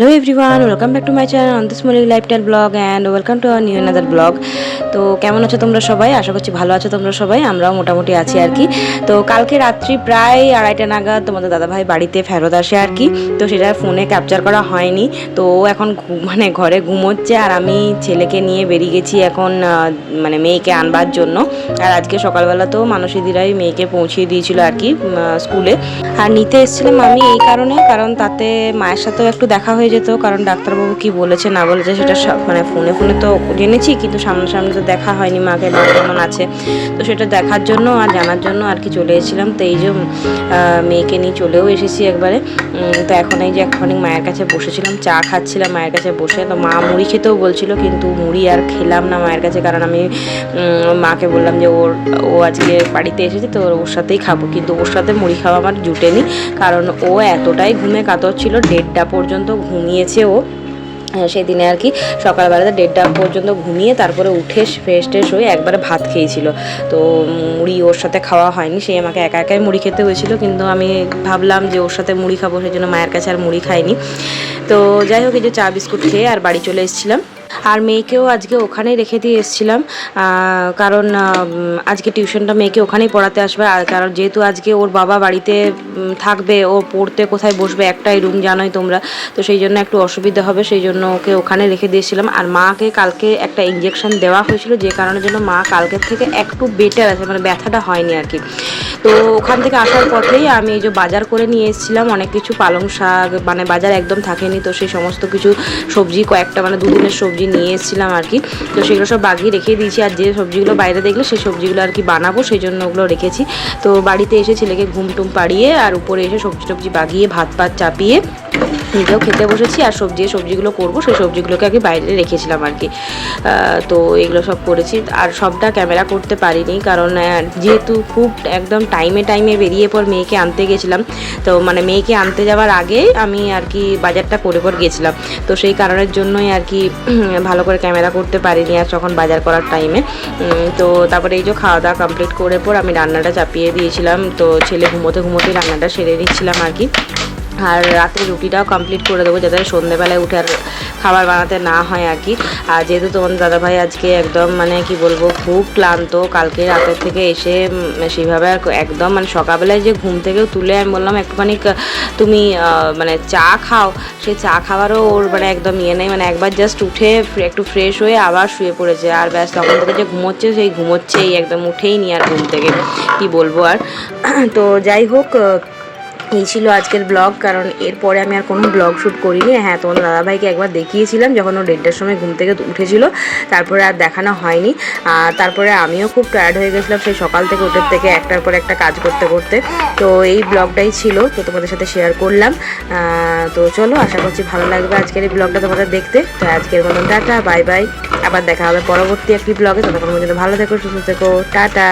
Hello everyone welcome back to my channel Antas Mallik lifestyle vlog and welcome to new another vlog তো কেমন আছো তোমরা সবাই? আশা করছি ভালো আছো তোমরা সবাই। আমরাও মোটামুটি আছি আর কি। তো কালকে রাত্রি প্রায় আড়াইটা নাগাদ তোমাদের দাদাভাই বাড়িতে ফেরত আসে আর কি। তো সেটা ফোনে ক্যাপচার করা হয়নি। তো ও এখন মানে ঘরে ঘুমোচ্ছে আর আমি ছেলেকে নিয়ে বেরিয়ে গেছি এখন মানে মেয়েকে আনবার জন্য। আর আজকে সকালবেলা তো মানসীদিরাই মেয়েকে পৌঁছিয়ে দিয়েছিল আর কি স্কুলে আর নিতে এসেছিলাম আমি এই কারণে, কারণ তাতে মায়ের সাথেও একটু দেখা হয়ে যেত, কারণ ডাক্তারবাবু কি বলেছে না বলেছে সেটা সব- মানে ফোনে ফোনে তো জেনেছি, কিন্তু সামনাসামনি তো দেখা হয়নি মাকে, মা কেমন আছে। তো সেটা দেখার জন্য আর জানার জন্য আর কি চলে এসেছিলাম। তো এই যে মেয়েকে নিয়ে চলেও এসেছি একবারে। তো এখন এই যে এখনই মায়ের কাছে বসেছিলাম, চা খাচ্ছিলাম মায়ের কাছে বসে। তো মা মুড়ি খেতেও বলছিল, কিন্তু মুড়ি আর খেলাম না মায়ের কাছে, কারণ আমি মাকে বললাম যে ওর, ও আজকে বাড়িতে এসেছে, তো ওর সাথেই খাব। কিন্তু ওর সাথে মুড়ি খাওয়া আমার জুটেনি, কারণ ও এতটাই ঘুমে কাতর ছিল, দেড়টা পর্যন্ত ঘুমিয়েছে ও সেদিনে আর কি সকালবেলাতে দেড়টা পর্যন্ত ঘুমিয়ে তারপরে উঠে ফ্রেশ ট্রেশ হয়ে একবারে ভাত খেয়েছিল। তো মুড়ি ওর সাথে খাওয়া হয়নি, সে আমাকে একা একাই মুড়ি খেতে হয়েছিল, কিন্তু আমি ভাবলাম যে ওর সাথে মুড়ি খাব সেই জন্য মায়ের কাছে আর মুড়ি খাইনি। তো যাই হোক, এই যে চা বিস্কুট খেয়ে আর বাড়ি চলে এসেছিলাম। আর মেয়েকেও আজকে ওখানেই রেখে দিয়ে এসেছিলাম কারণ আজকে টিউশনটা মেয়েকে ওখানেই পড়াতে আসবে, আর কারণ যেহেতু আজকে ওর বাবা বাড়িতে থাকবে, ও পড়তে কোথায় বসবে, একটাই রুম জানোই তোমরা, তো সেই জন্য একটু অসুবিধা হবে, সেই জন্য ওকে ওখানে রেখে দিয়েছিলাম আর মাকে কালকে একটা ইঞ্জেকশন দেওয়া হয়েছিল, যে কারণের জন্য মা কালকের থেকে একটু বেটার আছে মানে ব্যথাটা হয়নি আর কি। তো ওখান থেকে আসার পথেই আমি এই যে বাজার করে নিয়ে এসেছিলাম, অনেক কিছু পালং শাক মানে বাজার একদম থাকেনি, তো সেই সমস্ত কিছু সবজি, কয়েকটা মানে দুদিনের সবজি নিয়ে এসেছিলাম আর কি। তো সেগুলো সব বাগিয়ে রেখে দিয়েছি আর যে সবজিগুলো বাইরে দেখলে সেই সবজিগুলো আর কি বানাবো, সেই জন্য ওগুলো রেখেছি। তো বাড়িতে এসে ছেলেকে ঘুম টুম পাড়িয়ে আর উপরে এসে সবজি টবজি বাগিয়ে, ভাত ভাত চাপিয়ে নিজেও খেতে বসেছি আর সবজি, সবজিগুলো করব। সেই সবজিগুলোকে আগে বাইরে রেখেছিলাম আর কি। তো এগুলো সব করেছি। আর সবটা ক্যামেরা করতে পারিনি কারণ যেহেতু খুব একদম টাইমে টাইমে বেরিয়ে পর মেয়েকে আনতে গেছিলাম। তো মানে মেয়েকে আনতে যাওয়ার আগে আমি আর কি বাজারটা করে পর গেছিলাম। তো সেই কারণের জন্যই আর কি ভালো করে ক্যামেরা করতে পারিনি আর যখন বাজার করার টাইমে। তো তারপরে এই যে খাওয়া দাওয়া কমপ্লিট করে পর আমি রান্নাটা চাপিয়ে দিয়েছিলাম। তো ছেলে ঘুমোতে ঘুমোতে রান্নাটা সেরে দিচ্ছিলাম আর কি। আর রাতে রুটিটাও কমপ্লিট করে দেবো যাতে সন্ধেবেলায় উঠে আর খাবার বানাতে না হয় আর কি। আর যেহেতু তোমার দাদাভাই আজকে একদম মানে কি বলব, খুব ক্লান্ত, কালকে রাতের থেকে এসে সেইভাবে আর একদম মানে সকালবেলায় যে ঘুম থেকেও তুলে আমি বললাম, একটুখানি তুমি মানে চা খাও। সে চা খাওয়ারও ওর মানে একদম ইয়ে নেই মানে একবার জাস্ট উঠে একটু ফ্রেশ হয়ে আবার শুয়ে পড়েছে। আর ব্যাস, তখন থেকে যে ঘুমোচ্ছে, সেই ঘুমোচ্ছেই একদম উঠেই নি আর ঘুম থেকে, কি বলব আর। তো যাই হোক এই ছিল আজকের ব্লগ কারণ এরপরে আমি আর কোনো ব্লগ শ্যুট করিনি। হ্যাঁ তোমাদের দাদাভাইকে একবার দেখিয়েছিলাম যখন ও দেড়টার সময় ঘুম থেকে উঠেছিল, তারপরে আর দেখানো হয়নি। তারপরে আমিও খুব টায়ার্ড হয়ে গেছিলাম সেই সকাল থেকে উঠে থেকে একটার পর একটা কাজ করতে করতে। তো এই ব্লগটাই ছিল, তো তোমাদের সাথে শেয়ার করলাম। তো চলো, আশা করছি ভালো লাগবে আজকের এই ব্লগটা তোমাদের দেখতে। তো আজকের মতন টাটা বাই বাই আবার দেখা হবে পরবর্তী একটি ব্লগে ততক্ষণ পর্যন্ত ভালো থেকো, সুস্থ থেকো। টাটা।